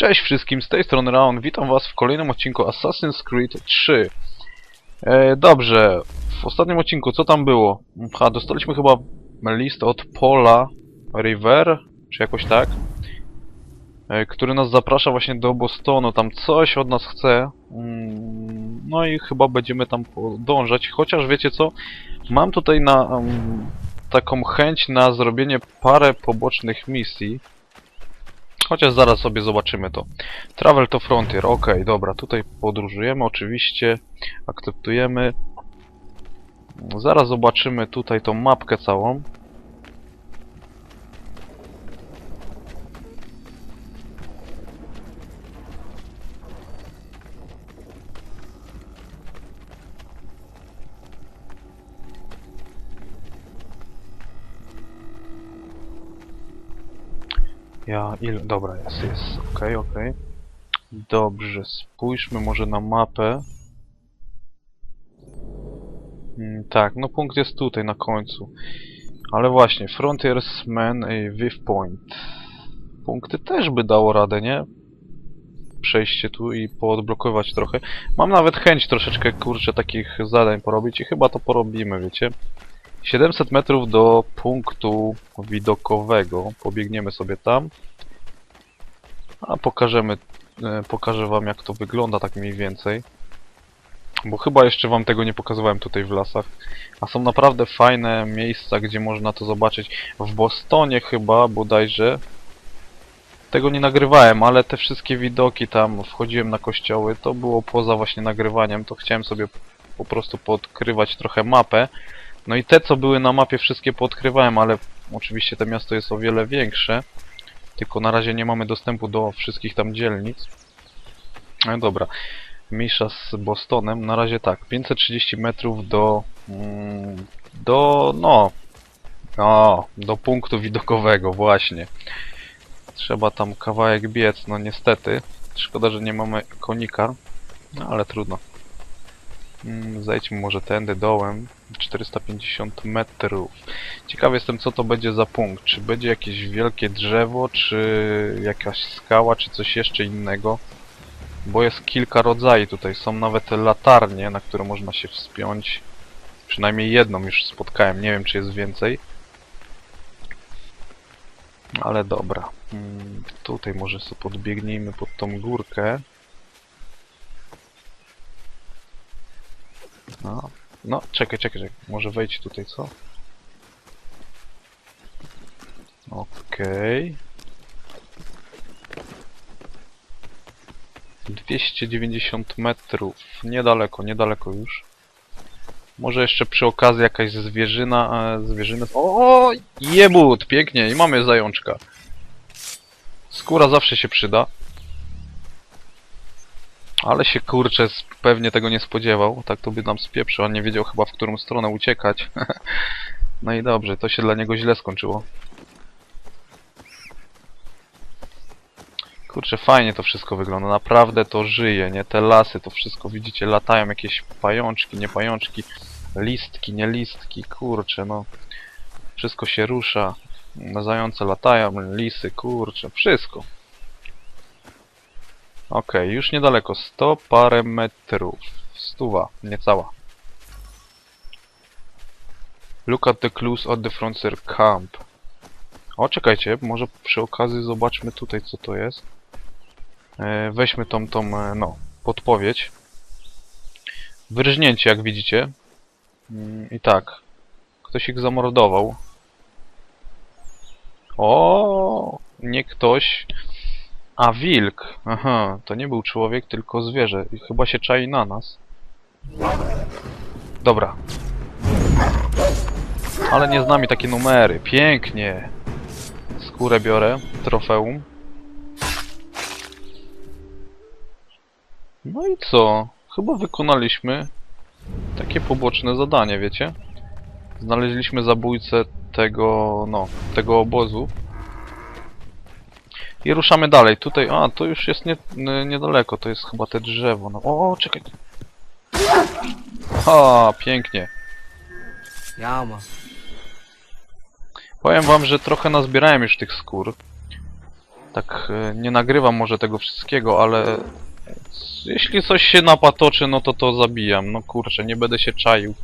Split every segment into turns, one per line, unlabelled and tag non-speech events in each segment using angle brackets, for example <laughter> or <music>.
Cześć wszystkim, z tej strony Raon, witam was w kolejnym odcinku Assassin's Creed 3. E, dobrze, w ostatnim odcinku co tam było? Ha, dostaliśmy chyba list od Paula River, czy jakoś tak, e, który nas zaprasza właśnie do Bostonu, tam coś od nas chce. Mm, no i chyba będziemy tam podążać, chociaż wiecie co, mam tutaj na mm, taką chęć na zrobienie parę pobocznych misji. Chociaż zaraz sobie zobaczymy to. Travel to Frontier, ok, dobra, tutaj podróżujemy oczywiście, akceptujemy. Zaraz zobaczymy tutaj tą mapkę całą. Ja, ile, dobra, jest, jest, okej, okej. Dobrze, spójrzmy może na mapę. Mm, tak, no punkt jest tutaj na końcu. Ale właśnie, Frontiersman i Viv Point. Punkty też by dało radę, nie? Przejście tu i poodblokować trochę. Mam nawet chęć troszeczkę, kurczę, takich zadań porobić i chyba to porobimy, wiecie? 700 metrów do punktu widokowego. Pobiegniemy sobie tam. A pokażemy, e, pokażę wam jak to wygląda tak mniej więcej. Bo chyba jeszcze wam tego nie pokazywałem tutaj w lasach. A są naprawdę fajne miejsca, gdzie można to zobaczyć. W Bostonie chyba bodajże. Tego nie nagrywałem, ale te wszystkie widoki tam, wchodziłem na kościoły, to było poza właśnie nagrywaniem, to chciałem sobie po prostu podkrywać trochę mapę. No i te, co były na mapie, wszystkie poodkrywałem, ale oczywiście to miasto jest o wiele większe. Tylko na razie nie mamy dostępu do wszystkich tam dzielnic. No dobra. Mniejsza z Bostonem. Na razie tak. 530 metrów do... Mm, do... no... O, do punktu widokowego, właśnie. Trzeba tam kawałek biec, no niestety. Szkoda, że nie mamy konika. No ale trudno. Mm, Zejdźmy może tędy dołem. 450 metrów. Ciekawy jestem co to będzie za punkt. Czy będzie jakieś wielkie drzewo, czy jakaś skała, czy coś jeszcze innego. Bo jest kilka rodzajów tutaj. Są nawet latarnie, na które można się wspiąć. Przynajmniej jedną już spotkałem. Nie wiem czy jest więcej. Ale dobra. Mm, Tutaj może sobie podbiegnijmy pod tą górkę. No, no, czekaj, czekaj, czekaj. Może wejdź tutaj, co? Okej. 290 metrów. Niedaleko, niedaleko już. Może jeszcze przy okazji jakaś zwierzyna, e. O, jebut! Pięknie, i mamy zajączka. Skóra zawsze się przyda. Ale się kurczę pewnie tego nie spodziewał. Tak to by nam spieprzył. On nie wiedział chyba w którą stronę uciekać. <laughs> no i dobrze, to się dla niego źle skończyło. Kurczę, fajnie to wszystko wygląda. Naprawdę to żyje, nie? Te lasy, to wszystko widzicie, latają jakieś pajączki, nie pajączki, listki, nie listki, kurczę, no. Wszystko się rusza. Zające latają, lisy, kurczę, wszystko. Okej, już niedaleko, 100 parę metrów. Stuwa, niecała. Look at the clues at the frontier camp. O, czekajcie, może przy okazji zobaczmy tutaj, co to jest. E, weźmy tą, tą, e, no, podpowiedź. Wyrżnięcie, jak widzicie. Mm, I tak. Ktoś ich zamordował. O, nie ktoś, a wilk. Aha, to nie był człowiek, tylko zwierzę. I chyba się czai na nas. Dobra. Ale nie z nami takie numery. Pięknie. Skórę biorę. Trofeum. No i co? Chyba wykonaliśmy takie poboczne zadanie, wiecie? Znaleźliśmy zabójcę tego, no, tego obozu. I ruszamy dalej. Tutaj, a, to już jest nie, nie, niedaleko, to jest chyba te drzewo. No, o, o, czekaj. Ha, pięknie.
Ja ma.
Powiem wam, że trochę nazbierałem już tych skór. Tak, e, nie nagrywam może tego wszystkiego, ale jeśli coś się napatoczy, no to to zabijam. No kurczę, nie będę się czaił.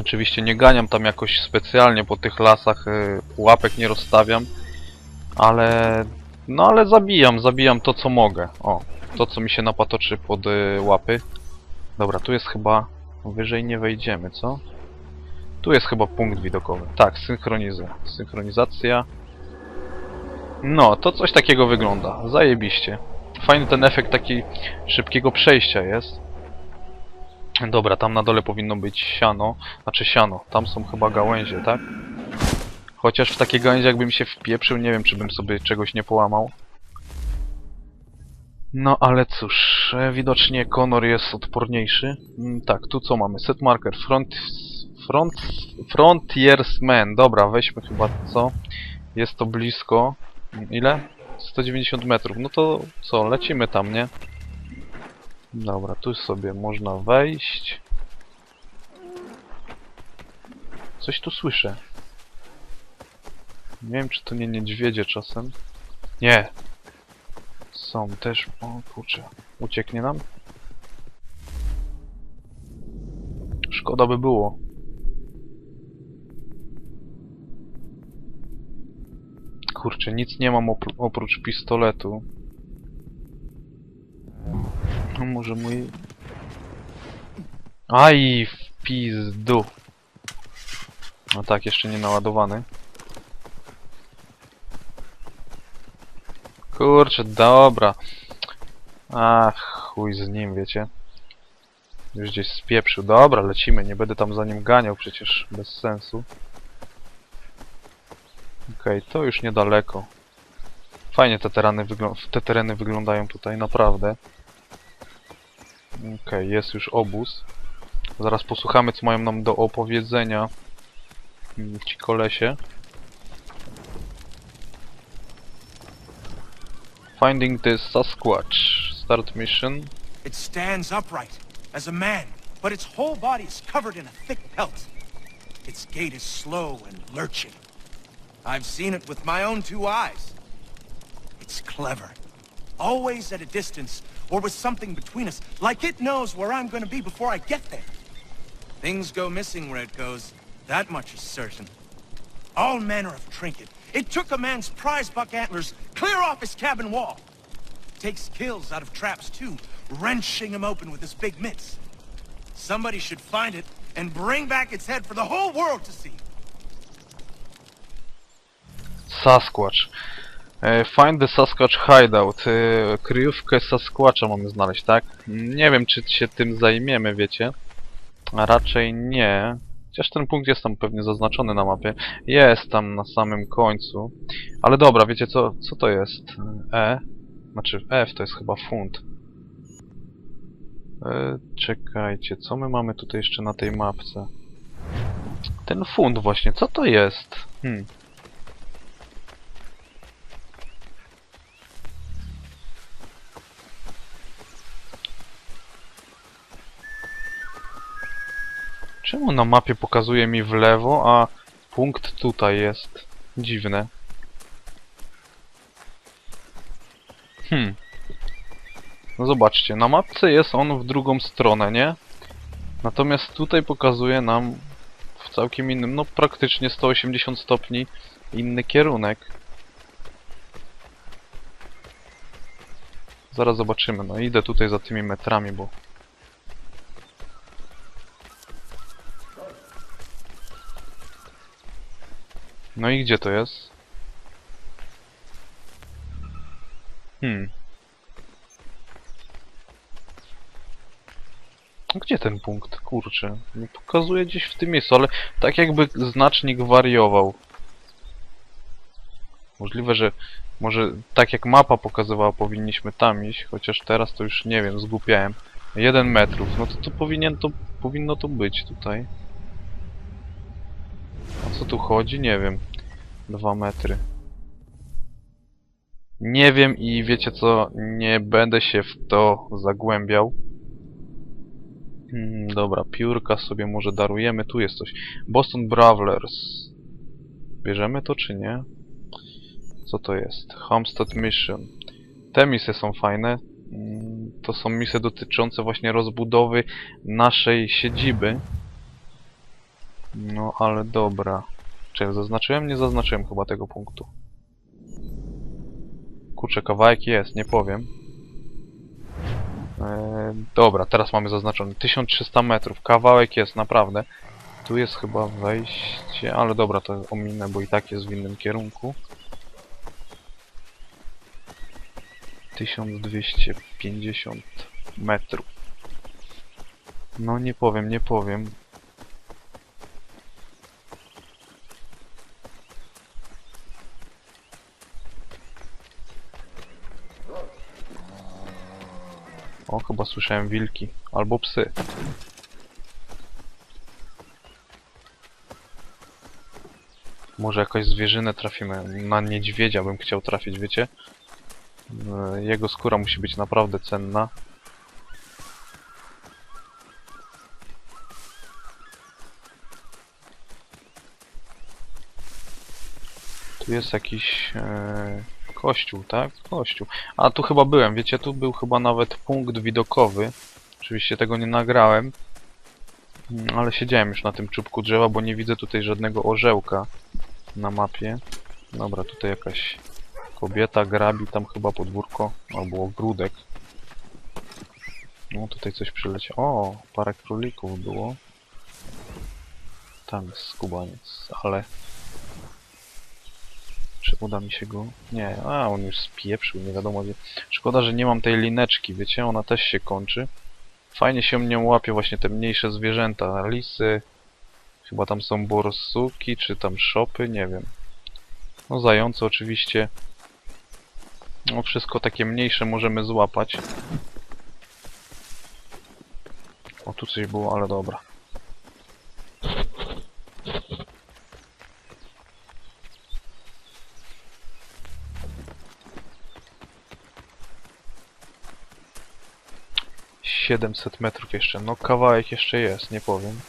Oczywiście nie ganiam tam jakoś specjalnie po tych lasach, e, pułapek nie rozstawiam, ale no ale zabijam, zabijam to co mogę. O, to co mi się napatoczy pod e, łapy. Dobra, tu jest chyba wyżej nie wejdziemy, co? Tu jest chyba punkt widokowy. Tak, synchronizacja. Synchronizacja. No, to coś takiego wygląda. Zajebiście. Fajny ten efekt taki szybkiego przejścia jest. Dobra, tam na dole powinno być siano. Znaczy siano. Tam są chyba gałęzie, tak? Chociaż w takie gałęzie jakbym się wpieprzył, nie wiem czy bym sobie czegoś nie połamał. No ale cóż, widocznie Conor jest odporniejszy. Mm, tak, tu co mamy? Set marker, front... Front... Frontiersman. Dobra, weźmy chyba co? Jest to blisko. Ile? 190 metrów. No to co, lecimy tam, nie? Dobra, tu sobie można wejść. Coś tu słyszę. Nie wiem, czy to nie niedźwiedzie czasem. Nie. Są też... O kurczę. Ucieknie nam? Szkoda by było. Kurczę, nic nie mam opró- oprócz pistoletu. No może mój... Aj, w pizdu. No tak, jeszcze nie naładowany. Kurczę, dobra. Ach, chuj z nim, wiecie. Już gdzieś spieprzył. Dobra, lecimy. Nie będę tam za nim ganiał, przecież bez sensu. Okej, to już niedaleko. Fajnie te tereny, te tereny wyglądają tutaj, naprawdę. Okej, jest już obóz. Zaraz posłuchamy, co mają nam do opowiedzenia mm, ci kolesie. Finding the Sasquatch. Start mission.
It stands upright as a man, but its whole body is covered in a thick pelt. Its gait is slow and lurching. I've seen it with my own two eyes. It's clever. Always at a distance, or with something between us, like it knows where I'm going to be before I get there. Things go missing where it goes. That much is certain. All manner of trinket. It took a man's prize buck antlers clear off his cabin wall. Takes kills out of traps too, wrenching them open with his big mitts. Somebody should find it and bring back its head for the whole world to see.
Sasquatch. E, Find the Sasquatch Hideout. E, Kryjówkę Sasquatcha mamy znaleźć, tak? Nie wiem, czy się tym zajmiemy, wiecie. Raczej nie. Chociaż ten punkt jest tam pewnie zaznaczony na mapie. Jest tam na samym końcu. Ale dobra, wiecie co? Co to jest? E? Znaczy F to jest chyba funt. E, czekajcie, co my mamy tutaj jeszcze na tej mapce? Ten funt właśnie, co to jest? Hmm. Czemu na mapie pokazuje mi w lewo, a punkt tutaj jest? Dziwne. Hmm. No zobaczcie, na mapce jest on w drugą stronę, nie? Natomiast tutaj pokazuje nam w całkiem innym, no praktycznie 180 stopni inny kierunek. Zaraz zobaczymy, no idę tutaj za tymi metrami, bo No i gdzie to jest? Hmm. A Gdzie ten punkt? Kurczę. Nie pokazuje gdzieś w tym miejscu, ale tak jakby znacznik wariował. Możliwe, że może tak jak mapa pokazywała powinniśmy tam iść, chociaż teraz to już nie wiem, zgłupiałem. Jeden metrów, no to, to powinien to powinno to być tutaj. Co tu chodzi? Nie wiem. Dwa metry. Nie wiem i wiecie co, nie będę się w to zagłębiał. Hmm, dobra, piórka sobie może darujemy. Tu jest coś. Boston Brawlers. Bierzemy to czy nie? Co to jest? Homestead Mission. Te misje są fajne. Mm, To są misje dotyczące właśnie rozbudowy naszej siedziby. No ale dobra. Czy ja zaznaczyłem? Nie zaznaczyłem chyba tego punktu. Kurczę, kawałek jest, nie powiem. Eee, dobra, teraz mamy zaznaczony 1300 metrów. Kawałek jest, naprawdę. Tu jest chyba wejście, ale dobra, to ominę, bo i tak jest w innym kierunku. 1250 metrów. No nie powiem, nie powiem. O, chyba słyszałem wilki. Albo psy. Może jakąś zwierzynę trafimy. Na niedźwiedzia bym chciał trafić, wiecie? E, Jego skóra musi być naprawdę cenna. Tu jest jakiś e, kościół, tak? Kościół. A tu chyba byłem, wiecie, tu był chyba nawet punkt widokowy. Oczywiście tego nie nagrałem. Mm, Ale siedziałem już na tym czubku drzewa, bo nie widzę tutaj żadnego orzełka na mapie. Dobra, tutaj jakaś kobieta grabi tam chyba podwórko, albo ogródek. No tutaj coś przyleciało. O, parę królików było. Tam jest skubaniec, ale... Czy uda mi się go? Nie, a on już spieprzył, nie wiadomo gdzie. Szkoda, że nie mam tej lineczki, wiecie, ona też się kończy. Fajnie się mnie łapie właśnie te mniejsze zwierzęta, lisy. Chyba tam są borsuki, czy tam szopy, nie wiem. No zające oczywiście. No wszystko takie mniejsze możemy złapać. O tu coś było, ale dobra. Siedemset metrów jeszcze. No kawałek jeszcze jest, nie powiem.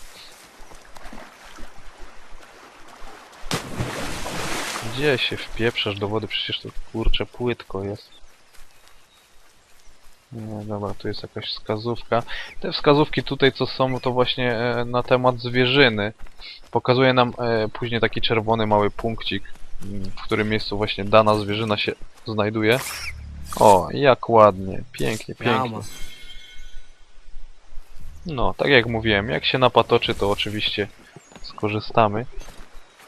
Gdzie się wpieprzasz do wody? Przecież to kurcze płytko jest. Nie, dobra, tu jest jakaś wskazówka. Te wskazówki tutaj co są, to właśnie e, na temat zwierzyny. Pokazuje nam e, później taki czerwony mały punkcik, m, w którym miejscu właśnie dana zwierzyna się znajduje. O, jak ładnie, pięknie, pięknie. No, tak jak mówiłem, jak się napatoczy, to oczywiście skorzystamy.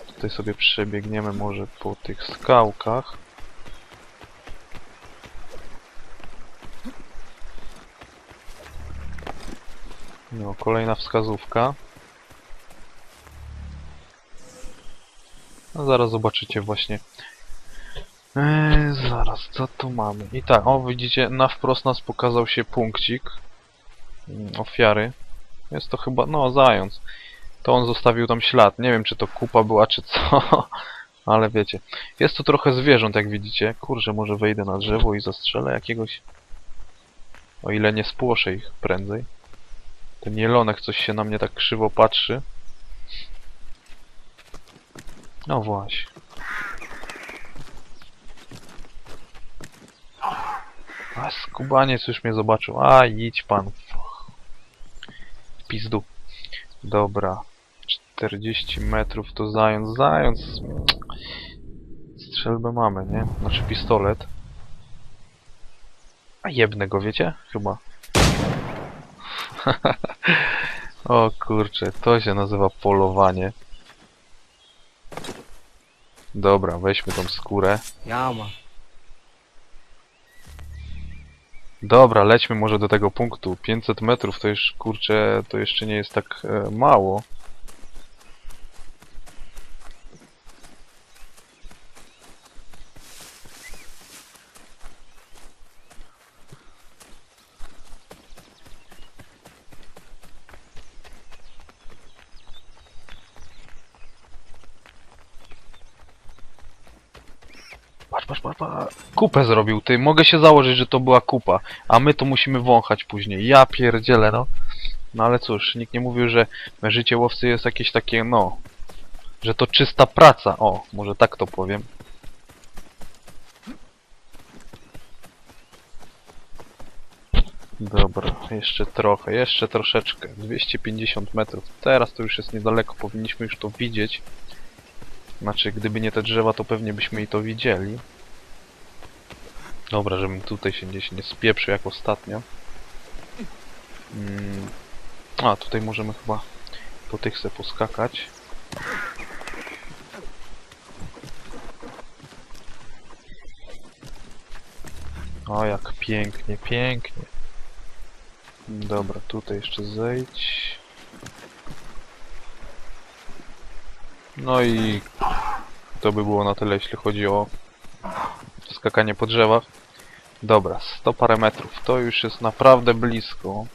Tutaj sobie przebiegniemy może po tych skałkach. No, kolejna wskazówka. No, zaraz zobaczycie właśnie. Eee, zaraz, co tu mamy? I tak, o widzicie, na wprost nas pokazał się punkcik ofiary. Jest to chyba, no zając. To on zostawił tam ślad. Nie wiem, czy to kupa była, czy co. <laughs> Ale wiecie. Jest tu trochę zwierząt, jak widzicie. Kurczę, może wejdę na drzewo i zastrzelę jakiegoś. O ile nie spłoszę ich prędzej. Ten jelonek coś się na mnie tak krzywo patrzy. No właśnie. A skubaniec już mnie zobaczył. A idź pan. Pizdu. Dobra. 40 metrów to zając. Zając. Strzelbę mamy, nie? Znaczy pistolet. A jebnę go, wiecie? Chyba. <laughs> o kurczę, to się nazywa polowanie. Dobra, weźmy tą skórę.
Jama.
Dobra, lećmy może do tego punktu. 500 metrów to już, kurczę, to jeszcze nie jest tak e, mało. patrz, patrz, patrz. Kupę zrobił, ty. Mogę się założyć, że to była kupa. A my to musimy wąchać później. Ja pierdzielę, no. No ale cóż, nikt nie mówił, że życie łowcy jest jakieś takie, no... Że to czysta praca. O, może tak to powiem. Dobra, jeszcze trochę, jeszcze troszeczkę. 250 metrów. Teraz to już jest niedaleko, powinniśmy już to widzieć. Znaczy, gdyby nie te drzewa, to pewnie byśmy i to widzieli. Dobra, żebym tutaj się gdzieś nie spieprzył jak ostatnio. Mm. A, tutaj możemy chyba po tych se poskakać. O, jak pięknie, pięknie. Dobra, tutaj jeszcze zejdź. No i to by było na tyle, jeśli chodzi o skakanie po drzewach. Dobra, 100 parę metrów. To już jest naprawdę blisko.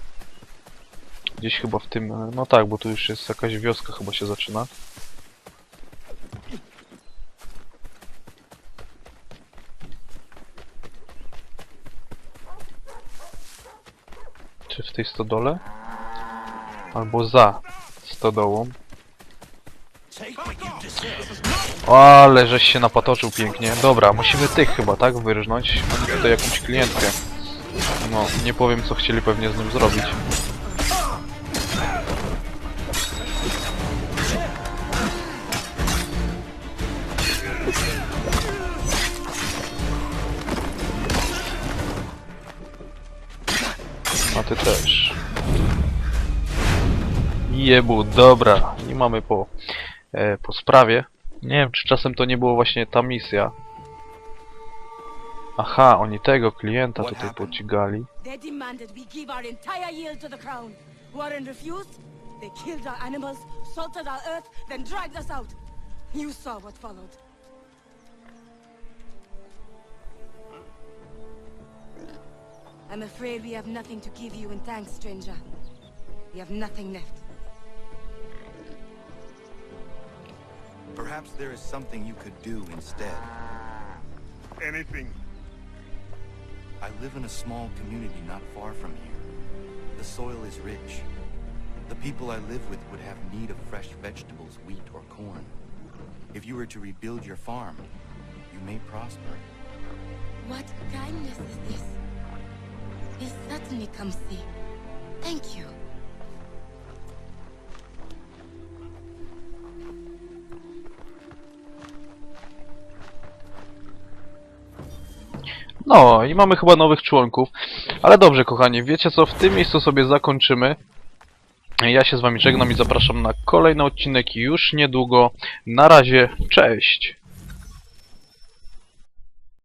Gdzieś chyba w tym... No tak, bo tu już jest jakaś wioska chyba się zaczyna. Czy w tej stodole? Albo za stodołą. Ale żeś się napatoczył pięknie. Dobra, musimy tych chyba, tak? Wyrżnąć. Mamy tutaj jakąś klientkę. No, nie powiem co chcieli pewnie z nim zrobić. A ty też. Jebu, dobra. I mamy po, e, po sprawie. Nie wiem, czy czasem to nie było właśnie ta misja. Aha, oni tego klienta tutaj pocigali.
They demanded we give our entire yield to the crown. Warren refused. They killed our animals, salted our earth, then dragged us out. You saw what followed. I'm afraid we have nothing to give you in thanks, stranger. We have nothing left.
Perhaps there is something you could do instead.
Anything.
I live in a small community not far from here. The soil is rich. The people I live with would have need of fresh vegetables, wheat, or corn. If you were to rebuild your farm, you may prosper.
What kindness is this? We certainly come see. Thank you.
No i mamy chyba nowych członków. Ale dobrze, kochani, wiecie co? W tym miejscu sobie zakończymy. Ja się z wami żegnam i zapraszam na kolejny odcinek już niedługo. Na razie, cześć!